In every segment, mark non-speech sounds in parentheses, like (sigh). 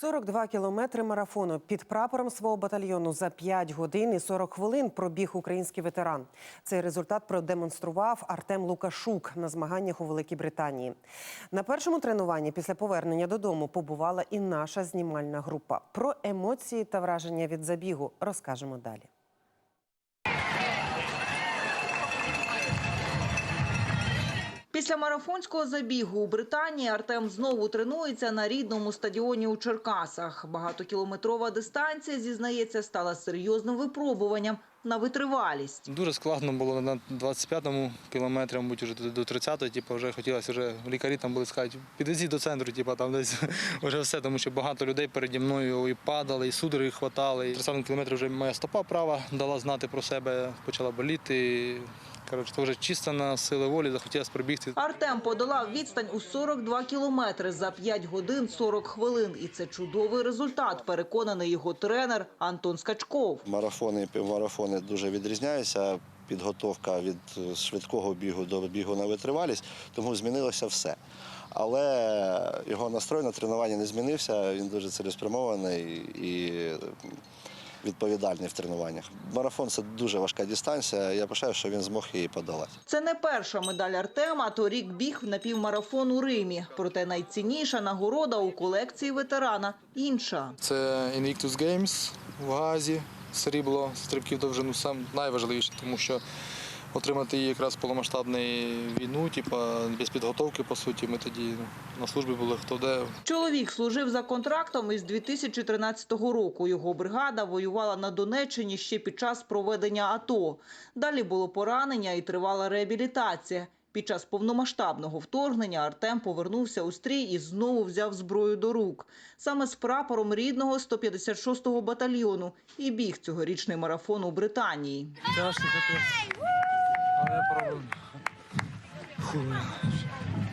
42 кілометри марафону під прапором свого батальйону за 5 годин і 40 хвилин пробіг український ветеран. Цей результат продемонстрував Артем Лукашук на змаганнях у Великій Британії. На першому тренуванні після повернення додому побувала і наша знімальна група. Про емоції та враження від забігу розкажемо далі. Після марафонського забігу у Британії Артем знову тренується на рідному стадіоні у Черкасах. Багатокілометрова дистанція, зізнається, стала серйозним випробуванням на витривалість. Дуже складно було на 25-му кілометрі, мабуть, вже до 30-го, типу, вже хотілося, вже лікарі там були сказати, підвезіть до центру, типу, там десь (laughs) вже все, тому що багато людей переді мною і падали, і судороги хватали. І 30 кілометрі вже моя стопа права дала знати про себе, почала боліти. Коротше, це вже чисто на сили волі, захотілося пробігти. Артем подолав відстань у 42 кілометри за 5 годин 40 хвилин. І це чудовий результат, переконаний його тренер Антон Скачков. Марафони і півмарафони дуже відрізняються. Підготовка від е, швидкого бігу до бігу на витривалість, тому змінилося все. Але його настрой на тренування не змінився. Він дуже цілеспрямований і відповідальний в тренуваннях. Марафон це дуже важка дистанція. Я пишаю, що він змог її подолати. Це не перша медаль Артема, торік біг на півмарафон у Римі. Проте найцінніша нагорода у колекції ветерана інша. Це Invictus Games в Газі, срібло, стрибків довжину сам найважливіше, тому що отримати її якраз полномасштабної війну, типу, без підготовки, по суті, ми тоді ну, на службі були хто де. Чоловік служив за контрактом із 2013 року. Його бригада воювала на Донеччині ще під час проведення АТО. Далі було поранення і тривала реабілітація. Під час повномасштабного вторгнення Артем повернувся у стрій і знову взяв зброю до рук. Саме з прапором рідного 156-го батальйону і біг цьогорічний марафон у Британії. Капець. Але я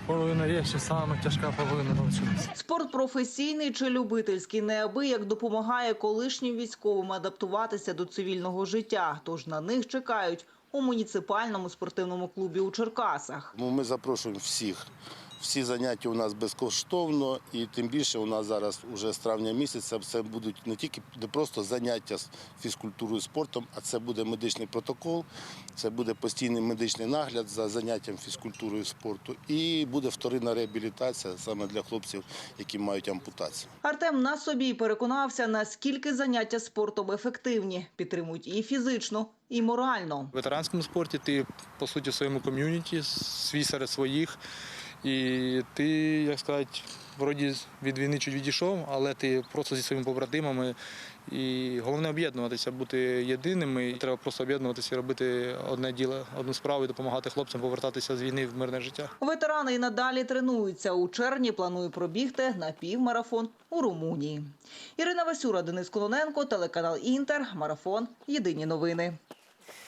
Половина є, ще саме тяжка половина навчилася. Спорт професійний чи любительський неабияк допомагає колишнім військовим адаптуватися до цивільного життя. Тож на них чекають у муніципальному спортивному клубі у Черкасах. Ну, Ми запрошуємо всіх. Всі заняття у нас безкоштовно, і тим більше у нас зараз уже з травня місяця це будуть не тільки не просто заняття з фізкультурою спортом, а це буде медичний протокол, це буде постійний медичний нагляд за заняттям фізкультурою спорту, і буде вторинна реабілітація саме для хлопців, які мають ампутацію. Артем на собі переконався, наскільки заняття спортом ефективні, підтримують і фізично, і морально. В ветеранському спорті ти, по суті, в своєму ком'юніті, свій серед своїх. І ти, як сказати, вроді від війни чуть відійшов, але ти просто зі своїми побратимами. І головне об'єднуватися, бути єдиними. І Треба просто об'єднуватися і робити одне діло, одну справу і допомагати хлопцям повертатися з війни в мирне життя. Ветерани і надалі тренуються. У червні планує пробігти на півмарафон у Румунії. Ірина Васюра, Денис Кононенко, телеканал Інтер, марафон. Єдині новини.